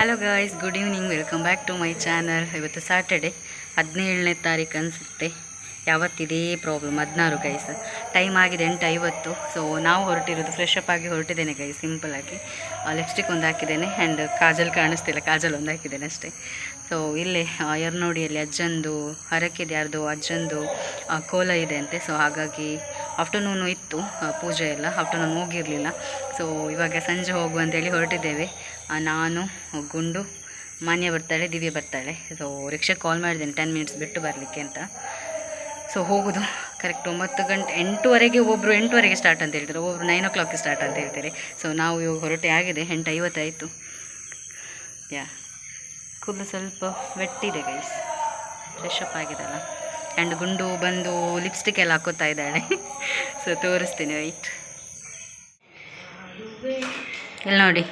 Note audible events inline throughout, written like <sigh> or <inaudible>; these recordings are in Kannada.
Hello guys good evening welcome back to my channel ಇವತ್ತು ಸ್ಯಾಟರ್ಡೆ ಹದಿನೇಳನೇ ತಾರೀಕು ಅನಿಸುತ್ತೆ. ಯಾವತ್ತಿದೇ ಪ್ರಾಬ್ಲಮ್ ಹದಿನಾರು ಗೈಸ್ ಟೈಮ್ ಆಗಿದೆ ಎಂಟು ಐವತ್ತು ಸೊ ನಾವು ಹೊರಟಿರೋದು ಫ್ರೆಶ್ ಅಪ್ ಆಗಿ ಹೊರಟಿದ್ದೇನೆ ಗೈಸ್ ಸಿಂಪಲಾಗಿ ಲಿಪ್ಸ್ಟಿಕ್ ಒಂದು ಹಾಕಿದ್ದೇನೆ ಆ್ಯಂಡ್ ಕಾಜಲ್ ಕಾಣಿಸ್ತಿಲ್ಲ, ಕಾಜಲ್ ಒಂದು ಹಾಕಿದ್ದೇನೆ ಅಷ್ಟೇ. ಸೊ ಇಲ್ಲೇ ಯರ್ನೋಡಿಯಲ್ಲಿ ಅಜ್ಜಂದು, ಹರಕಿದೆ ಯಾರ್ದು ಅಜ್ಜಂದು ಕೋಲ ಇದೆ ಅಂತೆ. ಸೊ ಹಾಗಾಗಿ ಆಫ್ಟರ್ನೂನು ಇತ್ತು ಪೂಜೆ ಎಲ್ಲ. ಆಫ್ಟರ್ನೂನ್ ಹೋಗಿರಲಿಲ್ಲ ಸೊ ಇವಾಗ ಸಂಜೆ ಹೋಗು ಅಂತೇಳಿ ಹೊರಟಿದ್ದೇವೆ. ನಾನು, ಗುಂಡು, ಮಾನ್ಯ ಬರ್ತಾಳೆ, ದಿವ್ಯ ಬರ್ತಾಳೆ. ಸೊ ರಿಕ್ಷಾಗೆ ಕಾಲ್ ಮಾಡಿದ್ದೀನಿ ಟೆನ್ ಮಿನಿಟ್ಸ್ ಬಿಟ್ಟು ಬರಲಿಕ್ಕೆ ಅಂತ. ಸೊ ಹೋಗೋದು. ಕರೆಕ್ಟ್ ಒಂಬತ್ತು ಗಂಟೆ, ಎಂಟುವರೆಗೆ ಒಬ್ಬರು ಎಂಟುವರೆಗೆ ಸ್ಟಾರ್ಟ್ ಅಂತ ಹೇಳ್ತಾರೆ. ಒಬ್ಬರು ನೈನ್ ಓ ಕ್ಲಾಕ್ಗೆ ಸ್ಟಾರ್ಟ್ ಅಂತ ಹೇಳ್ತಾರೆ. ಸೊ ನಾವು ಇವಾಗ ಹೊರಟೆ ಆಗಿದೆ ಎಂಟು ಐವತ್ತಾಯಿತು ಯಾ ಕೂದಲು ಸ್ವಲ್ಪ ವೆಟ್ಟಿದೆ ಗೈಸ್ ಫ್ರೆಶ್ ಅಪ್ ಆಗಿದೆಲ್ಲ. ಆ್ಯಂಡ್ ಗುಂಡು ಬಂದು ಲಿಪ್ಸ್ಟಿಕ್ ಎಲ್ಲ ಹಾಕೋತಾ ಇದ್ದಾಳೆ. ಸೊ ತೋರಿಸ್ತೀನಿ ವೈಟ್ ಇಲ್ಲಿ ನೋಡಿ.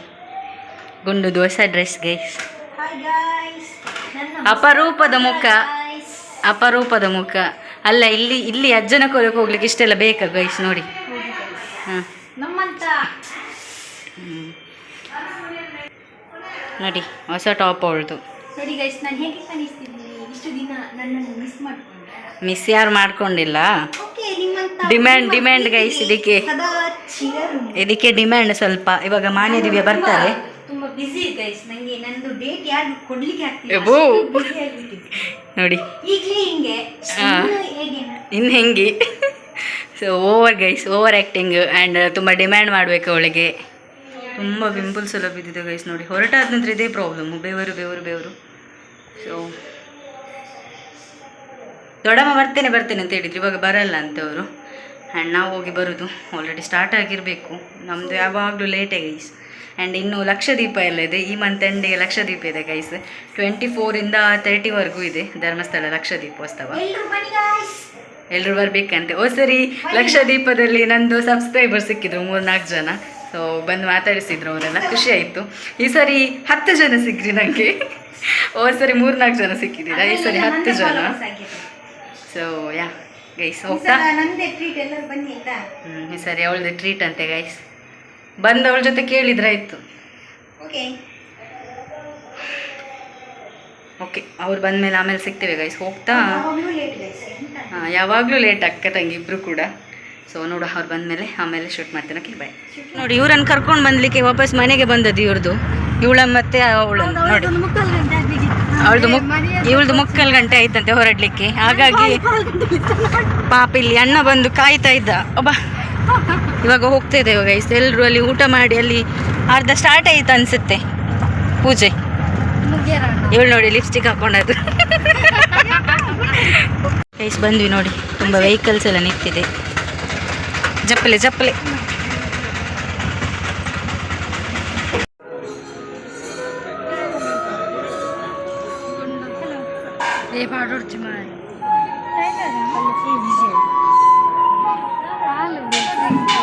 ಗುಂಡುದು ದೋಸೆ ಡ್ರೆಸ್ ಗೈಸ್ ಅಪರೂಪದ ಮುಖ. ಅಪರೂಪದ ಮುಖ. ಅಲ್ಲ ಇಲ್ಲಿ ಇಲ್ಲಿ ಅಜ್ಜನ ಕೋಲಕ್ಕೆ ಹೋಗ್ಲಿಕ್ಕೆ ಇಷ್ಟೆಲ್ಲ ಬೇಕಾ ಗೈಸ್ ನೋಡಿ. ಹಾಂ. ನೋಡಿ ಹೊಸ ಟಾಪ್ ಅವಳದು. ಮಿಸ್ ಯಾರು ಮಾಡ್ಕೊಂಡಿಲ್ಲ? ಡಿಮ್ಯಾಂಡ್ ಡಿಮ್ಯಾಂಡ್ ಗೈಸ್ ಇದಕ್ಕೆ. ಇದಕ್ಕೆ ಡಿಮ್ಯಾಂಡ್ ಸ್ವಲ್ಪ. ಇವಾಗ ಮಾನ್ಯ ದಿವ್ಯ ಬರ್ತಾರೆ. ಬಿಸಿ ಗೈಸ್ ನಂಗೆ ನಂದು ಡೇಟ್ ಯಾರು ಕೊಡ್ಲಿಕ್ಕೆ ಆಗ್ತಿಲ್ಲ. ನೋಡಿ. ಈಗಲೇ ಹಿಂಗೆ. ಇನ್ನು ಹೇಗೆ ಇನ್ನು ಹೆಂಗೆ? So over guys over acting and ತುಂಬ ಡಿಮ್ಯಾಂಡ್ ಮಾಡಬೇಕು ಅವಳಿಗೆ. ತುಂಬ ಪಿಂಪಲ್ಸ್ ಎಲ್ಲ ಬಿದ್ದಿದೆ ಗೈಸ್ ನೋಡಿ. ಹೊರಟಾದ ನಂತರ ಇದೇ ಪ್ರಾಬ್ಲಮ್ಮು ಬೇವರು ಬೆವರು ಬೆವರು. ಸೊ ದೊಡ್ಡಮ್ಮ ಬರ್ತೇನೆ ಬರ್ತೇನೆ ಅಂತ ಹೇಳಿದ್ರು. ಇವಾಗ ಬರಲ್ಲ ಅಂತ ಅವರು. ಆ್ಯಂಡ್ ನಾವು ಹೋಗಿ ಬರೋದು. ಆಲ್ರೆಡಿ ಸ್ಟಾರ್ಟ್ ಆಗಿರಬೇಕು. ನಮ್ಮದು ಯಾವಾಗಲೂ ಲೇಟೇ ಗೈಸ್ ಆ್ಯಂಡ್ ಇನ್ನು ಲಕ್ಷದೀಪ ಎಲ್ಲ ಇದೆ ಈ ಮಂತ್ ಎಂಡಿಗೆ ಲಕ್ಷದೀಪ ಇದೆ ಗೈಸ್ ಟ್ವೆಂಟಿ ಫೋರಿಂದ ತರ್ಟಿವರೆಗೂ ಇದೆ ಧರ್ಮಸ್ಥಳ ಲಕ್ಷದೀಪೋತ್ಸವ. ಎಲ್ಲರೂ ಬರಬೇಕಂತೆ. ಓ ಸರಿ. ಲಕ್ಷದೀಪದಲ್ಲಿ ನಂದು ಸಬ್ಸ್ಕ್ರೈಬರ್ ಸಿಕ್ಕಿದ್ರು ಮೂರ್ನಾಲ್ಕು ಜನ. ಸೊ ಬಂದು ಮಾತಾಡಿಸಿದ್ರು ಅವರೆಲ್ಲ. ಖುಷಿ ಆಯಿತು. ಈ ಸರಿ ಹತ್ತು ಜನ ಸಿಕ್ಕ್ರಿ ನನಗೆ ಓ ಸರಿ ಮೂರ್ನಾಲ್ಕು ಜನ ಸಿಕ್ಕಿದ್ದೀರಾ? ಈ ಸರಿ ಹತ್ತು ಜನ. ಸೊ ಯಾ ಗೈಸ್ ಹೋಗ್ತಾ? ಹ್ಞೂ ಈ ಸರಿ ಅವಳದು ಟ್ರೀಟ್ ಅಂತೆ ಗೈಸ್ ಬಂದು ಅವಳ ಜೊತೆ ಕೇಳಿದ್ರಾಯ್ತು ಓಕೆ ಓಕೆ ಅವ್ರು ಬಂದಮೇಲೆ ಆಮೇಲೆ ಸಿಗ್ತೇವೆ ಗೈಸ್ ಹೋಗ್ತಾ? ಹಾ, ಯಾವಾಗಲೂ ಲೇಟ್ ಅಕ್ಕ ತಂಗಿ ಇಬ್ರು ಕೂಡ. ಸೊ ನೋಡು ಅವ್ರು ಬಂದಮೇಲೆ ಆಮೇಲೆ ಶೂಟ್ ಮಾಡ್ತೇನೆ ಓಕೆ ಬಾಯ್ ನೋಡಿ ಇವ್ರನ್ನ ಕರ್ಕೊಂಡು ಬಂದ್ಲಿಕ್ಕೆ ವಾಪಸ್ ಮನೆಗೆ ಬಂದದ್ದು ಇವ್ರದ್ದು ಇವಳ ಮತ್ತೆ ಅವಳು ನೋಡಿ. ಅವಳದು ಮುಕ್ ಇವಳದು ಮುಕ್ಕಲ್ ಗಂಟೆ ಆಯ್ತಂತೆ ಹೊರಡ್ಲಿಕ್ಕೆ. ಹಾಗಾಗಿ ಪಾಪ ಇಲ್ಲಿ ಅಣ್ಣ ಬಂದು ಕಾಯ್ತಾ ಇದ್ದ. ಒಬ್ಬ ಇವಾಗ ಹೋಗ್ತಾ ಇದ್ದೇವೆ ಗೈಸ್ ಎಲ್ಲರೂ ಅಲ್ಲಿ ಊಟ ಮಾಡಿ ಅಲ್ಲಿ ಅರ್ಧ ಸ್ಟಾರ್ಟ್ ಆಯ್ತು ಅನ್ಸುತ್ತೆ. ಪೂಜೆ. ಇವಳು ನೋಡಿ ಲಿಪ್ಸ್ಟಿಕ್ ಹಾಕೊಂಡದ್ದು. ಗೈಸ್ ಬಂದ್ವಿ ನೋಡಿ. ತುಂಬ ವೆಹಿಕಲ್ಸ್ ಎಲ್ಲ ನಿಂತಿದೆ. ಜಪ್ಪಲೆ ಜಪ್ಪಲೆ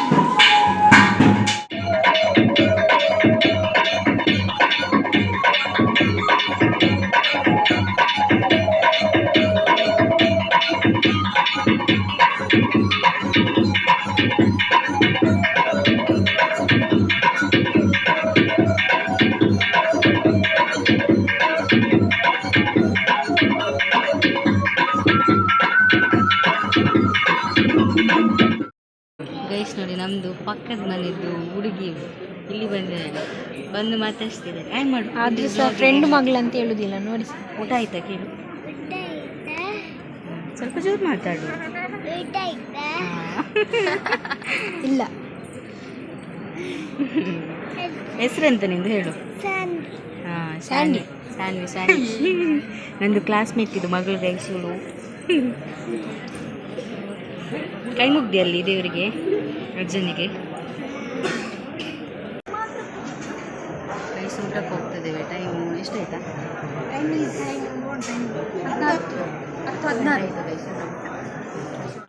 ಗೈಸ್ ಪಕ್ಕದ ಮನೆಯದ್ದು ಹುಡುಗಿ ಇಲ್ಲಿ ಬಂದಿದ್ದಾಳೆ ಬಂದು ಮಾತಾಡ್ತಿದ್ದಾರೆ ಹ್ಯಾಂಗ್ ಮಾಡು. ಆದ್ರೂ ಸಹ ಫ್ರೆಂಡ್ ಮಗಳು ಅಂತ ಹೇಳುದಿಲ್ಲ ನೋಡಿ. ಊಟ ಆಯ್ತಾ ಕೇಳು. ಸ್ವಲ್ಪ ಜೋರು ಮಾತಾಡು. ಇಲ್ಲ. ಹೆಸರೆಂತ ನಿಂದು ಹೇಳು? ಹಾಂ ಸ್ಯಾನ್ವಿ ಸ್ಯಾನ್ವಿ ಸ್ಯಾನ್ವಿ ನಂದು ಕ್ಲಾಸ್ಮೇಟ್ ಇದು ಮಗಳು ಗೈಸೂಳು ಕೈ ಮುಗ್ದಿ ಅಲ್ಲಿ ದೇವರಿಗೆ ಅಜ್ಜನಿಗೆ ಗೈಸ್ ಊಟಕ್ಕೆ ಹೋಗ್ತದೇವೆ ಟೈಮು ಎಷ್ಟಾಯ್ತಾ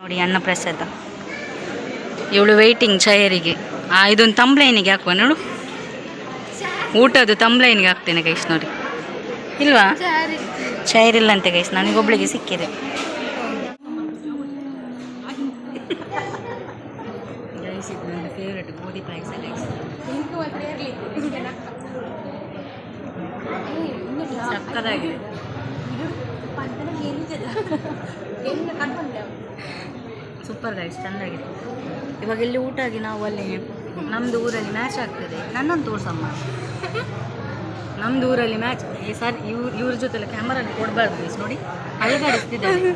ನೋಡಿ ಅನ್ನ ಪ್ರಸಾದ ಇವಳು ವೆಯ್ಟಿಂಗ್ ಚೇರಿಗೆ ಆ ಇದೊಂದು ತಂಬ್ಲೈನಿಗೆ ಹಾಕುವ ನೋಡು. ಊಟದ್ದು ತಂಬ್ಲೈನಿಗೆ ಹಾಕ್ತೇನೆ ಗೈಸ್ ನೋಡಿ. ಇಲ್ವಾ? ಚೈರ್ ಇಲ್ಲಂತೆ ಗೈಸ್ ನನಗೊಬ್ಳಿಗೆ ಸಿಕ್ಕಿದೆ. ಗೈಸ್ ಇದು ನನ್ನ ಫೇವ್ರೆಟ್ ಗೋಧಿ ಪಾಯಸ ಗೈಸ್ ಸಕ್ಕದಾಗಿದೆ. ಸೂಪರ್ ಗೈಸ್ ಚೆಂದಾಗಿದೆ ಇವಾಗ ಇಲ್ಲಿ ಊಟ ಆಗಿ ನಾವು ಅಲ್ಲಿ ನಮ್ದು ಊರಲ್ಲಿ ಮ್ಯಾಚ್ ಆಗ್ತದೆ. ನನ್ನನ್ನು ತೋರ್ಸಮ್ಮ. ನಮ್ದು ಊರಲ್ಲಿ ಮ್ಯಾಚ್ ಈ ಸರ್ ಇವ್ರ ಇವ್ರ ಜೊತೆಲ್ಲ ಕ್ಯಾಮರಾ ಕೊಡಬಾರ್ದು ಗೈಸ್ ನೋಡಿ. ಅಲಗಾಡಿಸ್ತಿದ್ದಾರೆ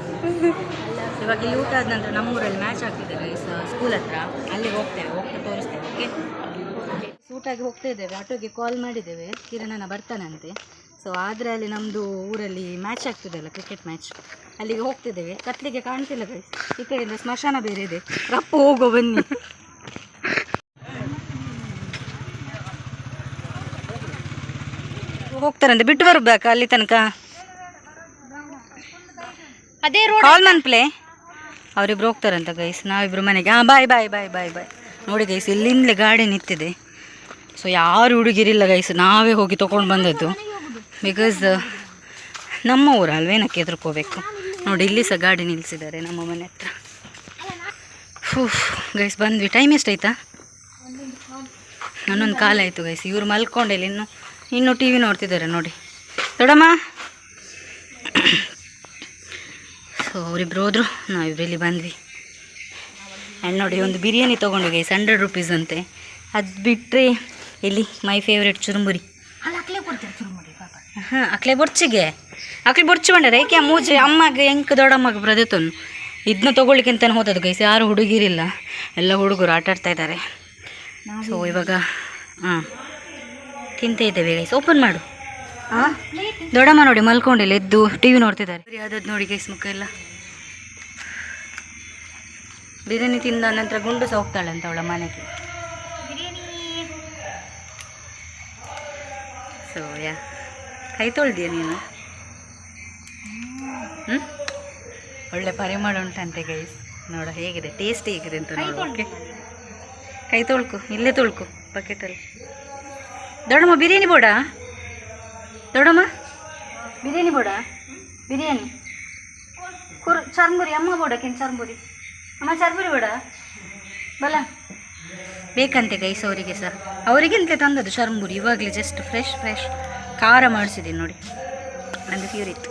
ಇವಾಗ ಇಲ್ಲಿ ಊಟ ಆದ ನಂತರ ನಮ್ಮ ಊರಲ್ಲಿ ಮ್ಯಾಚ್ ಆಗ್ತಿದೆ ಗೈಸ್ ಸ್ಕೂಲ್ ಹತ್ರ. ಅಲ್ಲಿಗೆ ಹೋಗ್ತೇವೆ. ಹೋಗ್ತಾ ತೋರಿಸ್ತೇವೆ ಓಕೆ ಸೂಟಾಗಿ ಹೋಗ್ತಾ ಇದ್ದೇವೆ. ಆಟೋಗೆ ಕಾಲ್ ಮಾಡಿದ್ದೇವೆ. ಕಿರಣನ ಬರ್ತಾನಂತೆ. ಸೊ ಆದರೆ ಅಲ್ಲಿ ನಮ್ಮದು ಊರಲ್ಲಿ ಮ್ಯಾಚ್ ಆಗ್ತದಲ್ಲ ಕ್ರಿಕೆಟ್ ಮ್ಯಾಚ್ ಅಲ್ಲಿಗೆ ಹೋಗ್ತಿದ್ದೇವೆ. ಕತ್ಲಿಗೆ ಕಾಣ್ತಿಲ್ಲ ಗೈಸ್ ಈ ಕಡೆಯಿಂದ ಸ್ಮಶಾನ ಬೇರೆ ಇದೆ. ರಪ್ಪು ಹೋಗೋ ಬನ್ನಿ. ಹೋಗ್ತಾರಂತೆ. ಬಿಟ್ಟು ಬರ್ಬೇಕಾ ಅಲ್ಲಿ ತನಕ? ಅದೇ ರೋಡ್ ಕಾಲ್ ಮನ್ಪ್ಲೆ ಅವರಿಬ್ರು ಹೋಗ್ತಾರಂತ ಗೈಸ್ ನಾವಿಬ್ರು ಮನೆಗೆ. ಹಾಂ ಬಾಯ್ ಬಾಯ್ ಬಾಯ್ ಬಾಯ್ ಬಾಯ್ ನೋಡಿ ಗೈಸ್ ಇಲ್ಲಿಂದಲೇ ಗಾಡಿ ನಿಂತಿದೆ. ಸೊ ಯಾರು ಹುಡುಗಿರಿಲ್ಲ ಗೈಸ್ ನಾವೇ ಹೋಗಿ ತೊಗೊಂಡು ಬಂದದ್ದು. ಬಿಕಾಸ್ ನಮ್ಮ ಊರು ಅಲ್ವೇನಕ್ಕೆ ಎದುರ್ಕೋಬೇಕು ನೋಡಿ, ಇಲ್ಲಿ ಸಹ ಗಾಡಿ ನಿಲ್ಲಿಸಿದ್ದಾರೆ ನಮ್ಮ ಮನೆ ಹತ್ರ. ಹೂ ಗೈಸ್ ಬಂದ್ವಿ. ಟೈಮ್ ಎಷ್ಟಾಯ್ತಾ? ನನ್ನೊಂದು ಕಾಲ ಆಯಿತು ಗೈಸ್ ಇವ್ರು ಮಲ್ಕೊಂಡಿಲ್ಲ ಇನ್ನು. ಇನ್ನು ಟಿ ವಿ ನೋಡ್ತಿದ್ದಾರೆ, ನೋಡಿ. ದೊಡಮ್ಮ ಸೊ ಅವರಿಬ್ರು ಹೋದ್ರು. ನಾವಿಬ್ರು ಇಲ್ಲಿ ಬಂದ್ವಿ. ಆ್ಯಂಡ್ ನೋಡಿ, ಒಂದು ಬಿರಿಯಾನಿ ತೊಗೊಂಡು ಗೈಸ್ ಹಂಡ್ರೆಡ್ ರುಪೀಸ್ ಅಂತೆ. ಅದು ಬಿಟ್ಟರೆ ಇಲ್ಲಿ ಮೈ ಫೇವ್ರೆಟ್ ಚುರುಮುರಿ ಅಲ್ಲ ಅಕ್ಲೇ ಕೊಡ್ತಾರೆ ಶುರು ಮಾಡಿ ಪಾಪ ಹಾಂ ಅಕ್ಲೆ ಬೊರ್ಚಿಗೆ. ಅಕ್ಲೆ ಬುರ್ಚಿ ಬಂಡ ರೇಕೆ ಮೂಜೆ ಅಮ್ಮಗೆ ಹೆಂಗೆ ದೊಡ್ಡಮ್ಮಗೆ ಬ್ರದತನು ಇದನ್ನ ತೊಗೊಳ್ಳಿಕ್ಕೆ ಅಂತಾನೆ ಹೋದದ್ದು ಗೈಸ್ ಯಾರು ಹುಡುಗಿರಿಲ್ಲ. ಎಲ್ಲ ಹುಡುಗರು ಆಟ ಆಡ್ತಾ ಇದ್ದಾರೆ ಸೊ ಇವಾಗ ಹಾಂ. ತಿಂತ ಇದ್ದೇವೆ ಗೈಸ್. ಓಪನ್ ಮಾಡು. ಹಾಂ ದೊಡ್ಡಮ್ಮ ನೋಡಿ ಮಲ್ಕೊಂಡಿಲ್ಲ ಎದ್ದು ಟಿ ವಿ ನೋಡ್ತಿದ್ದಾರೆ ಯಾವ್ದಾದ್ರು ನೋಡಿ ಗೈಸ್ ಮುಖ ಎಲ್ಲ. ಬಿರಿಯಾನಿ ತಿಂದ ನಂತರ ಗುಂಡು ಸಹ ಹೋಗ್ತಾಳೆ ಅಂತ ಅವಳ ಮನೆಗೆ. ಬಿರಿಯಾನಿ. ಸೊ ಯಾ ಕೈ ತೊಳ್ದಿಯ ನೀನು? ಹ್ಞೂ ಒಳ್ಳೆ ಪರಿಮಳ ಉಂಟಂತೆ ಗೈಸ್ ನೋಡ ಹೇಗಿದೆ ಟೇಸ್ಟ್ ಹೇಗಿದೆ ಅಂತ ನೋಡಿ ಕೈ ತೊಳ್ಕು ಇಲ್ಲೇ ತೊಳ್ಕು ಬಕೆಟಲ್ಲಿ ದೊಡ್ಡಮ್ಮ ಬಿರಿಯಾನಿ ಬೋಡ? ದೊಡಮ್ಮ ಬಿರಿಯಾನಿ ಬೋಡ? ಬಿರಿಯಾನಿ. ಕುರ್ ಚರ್ಮುರಿ ಅಮ್ಮ ಬೋಡಕ್ಕಿನ್ ಚರ್ಮುರಿ? ಅಮ್ಮ ಚರ್ಮುರಿ ಬೋಡ? ಬಲ. ಬೇಕಂತೆ ಗೈಸ್ ಅವರಿಗೆ ಸಹ ಅವರಿಗಿಂತ ತಂದದ್ದು ಚರ್ಮುರಿ ಇವಾಗಲೇ ಜಸ್ಟ್ ಫ್ರೆಶ್ ಫ್ರೆಶ್ ಖಾರ ಮಾಡಿಸಿದ್ದೀನಿ ನೋಡಿ. ನಂದು ಫ್ಯೂರ್ ಇತ್ತು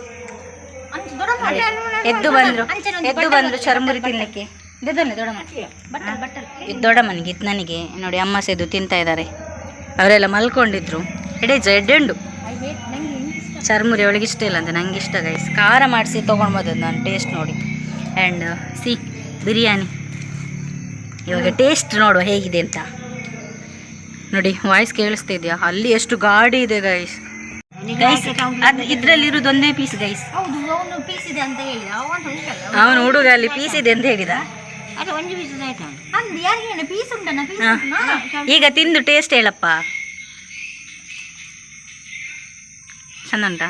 ಎದ್ದು ಬಂದರು. ಎದ್ದು ಬಂದರು ಚರ್ಮುರಿ ತಿನ್ನಲಿಕ್ಕೆ ಇದನ್ನೇ ದೊಡ್ಡಮ್ಮ ಇದು ದೊಡ್ಡಮ್ಮನಿಗೆ ಇದು ನನಗೆ. ನೋಡಿ ಅಮ್ಮ ಸೇದು ತಿಂತಾ ಇದ್ದಾರೆ. ಅವರೆಲ್ಲ ಮಲ್ಕೊಂಡಿದ್ರು. ಎಡೇಜ ಎಡ್ಡೆಂಡು ಚರ್ಮುರಿ ಅವಳಿಗೆ ಇಷ್ಟ ಇಲ್ಲ ಅಂತ ನಂಗೆ ಇಷ್ಟ ಗೈಸ್ ಖಾರ ಮಾಡಿಸಿ ತೊಗೊಂಡ್ಬೋದು ನಾನು ಟೇಸ್ಟ್ ನೋಡಿ. And see biryani. ಇವಾಗ ಟೇಸ್ಟ್ ನೋಡುವ ಹೇಗಿದೆ ಅಂತ. ನೋಡಿ ವಾಯ್ಸ್ ಕೇಳಿಸ್ತಿದ್ಯಾ? ಅಲ್ಲಿ ಎಷ್ಟು ಗಾಡಿ ಇದೆ ಗೈಸ್ ಗೈಸ್ ಅದು ಇದರಲ್ಲಿ ಒಂದೇ ಪೀಸ್ ಗೈಸ್ ಹೌದು ಅವನು ಪೀಸ್ ಇದೆ ಅಂತ ಹೇಳಿದ. ಅವನು ಹುಡುಗ ಅಲ್ಲಿ ಪೀಸ್ ಇದೆ ಅಂತ ಹೇಳಿದ. ಅದು ಒಂದು ಪೀಸ್ ಆಯ್ತಾ? ಅಂದ್ ಯಾರಿಗೆ ಪೀಸ್ ಉಂಟನ ಪೀಸ್. ಈಗ ತಿಂದು ಟೇಸ್ಟ್ ಹೇಳಪ್ಪ. ಚಂದ ಉಂಟಾ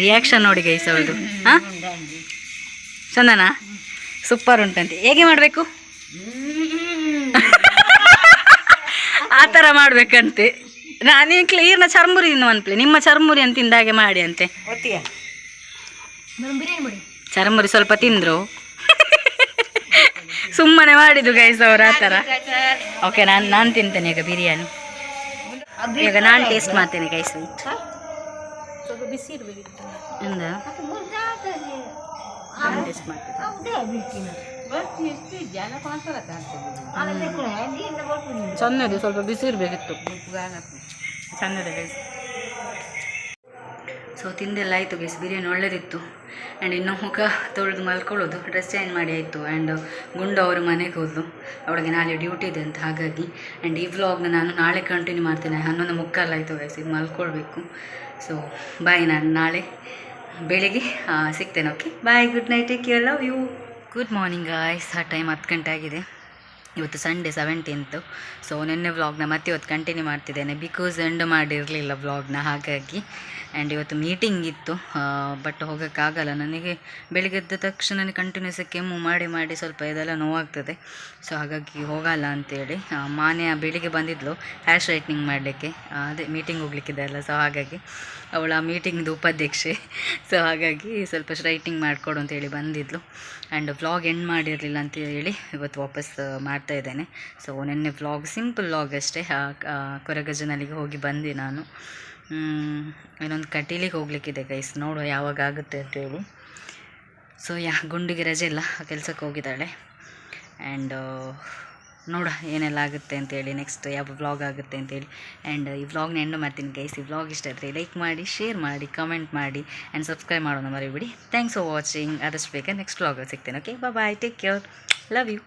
ರಿಯಾಕ್ಷನ್ ನೋಡಿ ಗೈಸ್ ಅವಳದು ಹಾಂ? ಚಂದನಾ? ಸೂಪರ್ ಉಂಟಂತೆ. ಹೇಗೆ ಮಾಡಬೇಕು? <laughs> ಆ ಥರ ಮಾಡ್ಬೇಕಂತೆ. ನಾನು ಕ್ಲೀರ್ನ ಚರ್ಮುರಿ ಇನ್ನು ಅನ್ಪ್ಲೆ ನಿಮ್ಮ ಚರ್ಮುರಿ ಅಂತ ತಿಂದಾಗೆ ಮಾಡಿ ಅಂತೆ. ಚರ್ಮುರಿ ಸ್ವಲ್ಪ ತಿಂದ್ರು. ಸುಮ್ಮನೆ ಮಾಡಿದ್ದು ಗೈಸ್ ಅವರು ಆ ಥರ. ಓಕೆ ನಾನು ನಾನು ತಿಂತೇನೆ ಈಗ ಬಿರಿಯಾನಿ. ಈಗ ನಾನು ಟೇಸ್ಟ್ ಮಾಡ್ತೇನೆ ಗೈಸ್ ಬಿಸಿ ಇರಬೇಕು ಟೇಸ್ಟ್ ಮಾಡ್ತೇನೆ. ಚೆನ್ನದೆ ಸ್ವಲ್ಪ ಬಿಸಿ ಇರಬೇಕಿತ್ತು. ಚೆನ್ನದೆ ಗೈಸ್ ಸೊ ತಿಂದೆಲ್ಲ ಆಯಿತು ಗೈಸ್ ಬಿರಿಯಾನಿ ಒಳ್ಳೆದಿತ್ತು. ಆ್ಯಂಡ್ ಇನ್ನು ಮುಖ ತೊಳೆದು ಮಲ್ಕೊಳ್ಳೋದು ಡ್ರೆಸ್ ಚೇಂಜ್ ಮಾಡಿ ಆಯಿತು. ಆ್ಯಂಡ್ ಗುಂಡು ಅವರು ಮನೆಗೆ ಹೋದ್ಲು ಅವಳಿಗೆ ನಾಳೆ ಡ್ಯೂಟಿ ಇದೆ ಅಂತ ಹಾಗಾಗಿ. ಆ್ಯಂಡ್ ಈ ವ್ಲಾಗ್ನ ನಾನು ನಾಳೆ ಕಂಟಿನ್ಯೂ ಮಾಡ್ತೇನೆ. ಹನ್ನೊಂದು ಮುಕ್ಕಾಲಾಯಿತು ಗೈಸ್ ಈಗ ಮಲ್ಕೊಳ್ಬೇಕು. ಸೊ ಬಾಯ್ ನಾನು ನಾಳೆ ಬೆಳಿಗ್ಗೆ ಸಿಗ್ತೇನೆ okay bye good night take care love you good morning guys ಆ ಟೈಮ್ ಹತ್ತು ಗಂಟೆ ಆಗಿದೆ. ಇವತ್ತು ಸಂಡೇ ಸೆವೆಂಟೀನ್ತು ಸೊ ನಿನ್ನೆ ವ್ಲಾಗ್ನ ಮತ್ತೆ ಇವತ್ತು ಕಂಟಿನ್ಯೂ ಮಾಡ್ತಿದ್ದೇನೆ. ಬಿಕಾಸ್ ಎಂಡ್ ಮಾಡಿರಲಿಲ್ಲ ವ್ಲಾಗ್ನ ಹಾಗಾಗಿ. ಆ್ಯಂಡ್ ಇವತ್ತು ಮೀಟಿಂಗ್ ಇತ್ತು. ಬಟ್ ಹೋಗೋಕ್ಕಾಗಲ್ಲ. ನನಗೆ ಬೆಳಿಗ್ಗೆ ಎದ್ದ ತಕ್ಷಣ ಕಂಟಿನ್ಯೂಸ್ ಕೆಮ್ಮು ಮಾಡಿ ಮಾಡಿ ಸ್ವಲ್ಪ ಇದೆಲ್ಲ ನೋವಾಗ್ತದೆ. ಸೊ ಹಾಗಾಗಿ ಹೋಗಲ್ಲ ಅಂತೇಳಿ. ಮಾನೆ ಬೆಳಿಗ್ಗೆ ಬಂದಿದ್ಲು. ಹ್ಯಾಶ್ ರೈಟ್ನಿಂಗ್ ಮಾಡಲಿಕ್ಕೆ. ಅದೇ ಮೀಟಿಂಗ್ ಹೋಗ್ಲಿಕ್ಕಿದೆ ಅಲ್ಲ. ಸೊ ಹಾಗಾಗಿ. ಅವಳ ಮೀಟಿಂಗ್ದು ಉಪಾಧ್ಯಕ್ಷೆ. ಸೊ ಹಾಗಾಗಿ ಸ್ವಲ್ಪ ರೈಟಿಂಗ್ ಮಾಡಿಕೊಡು ಅಂತೇಳಿ ಬಂದಿದ್ಲು. ಆ್ಯಂಡ್ ವ್ಲಾಗ್ ಎಂಡ್ ಮಾಡಿರಲಿಲ್ಲ ಅಂತ ಹೇಳಿ ಇವತ್ತು ವಾಪಸ್ ಮಾಡ್ತಾ ಇದ್ದೇನೆ. ಸೊ ನೆನ್ನೆ ವ್ಲಾಗ್ ಸಿಂಪಲ್ ವ್ಲಾಗ್ ಅಷ್ಟೇ. ಕೊರಗಜ್ಜನಲ್ಲಿಗೆ ಹೋಗಿ ಬಂದೆ ನಾನು. ಇನ್ನೊಂದು ಕಟೀಲಿಗೆ ಹೋಗ್ಲಿಕ್ಕಿದೆ ಗೈಸ್ ನೋಡುವ ಯಾವಾಗ ಆಗುತ್ತೆ ಅಂತೇಳಿ ಸೊ ಯಾ, ಗುಂಡಿಗೆ ರಜೆ ಇಲ್ಲ. ಕೆಲಸಕ್ಕೆ ಹೋಗಿದ್ದಾಳೆ. ಆ್ಯಂಡ್ ನೋಡ ಏನೆಲ್ಲ ಆಗುತ್ತೆ ಅಂತೇಳಿ ನೆಕ್ಸ್ಟ್ ಯಾವ ವ್ಲಾಗ್ ಆಗುತ್ತೆ ಅಂತೇಳಿ. ಆ್ಯಂಡ್ ಈ ವ್ಲಾಗ್ನ ಎಂಡ್ ಮಾಡ್ತೀನಿ ಗೈಸ್ ಈ ವ್ಲಾಗ್ ಇಷ್ಟ ಆದರೆ ಲೈಕ್ ಮಾಡಿ ಶೇರ್ ಮಾಡಿ ಕಮೆಂಟ್ ಮಾಡಿ ಆ್ಯಂಡ್ ಸಬ್ಸ್ಕ್ರೈಬ್ ಮಾಡೋಣ ಮರಿಬಿಡಿ. ಥ್ಯಾಂಕ್ಸ್ ಫಾರ್ ವಾಚಿಂಗ್ ಅದಷ್ಟು ಬೇಗ ನೆಕ್ಸ್ಟ್ ವ್ಲಾಗಲ್ಲಿ ಸಿಗ್ತೇನೆ okay bye take care love you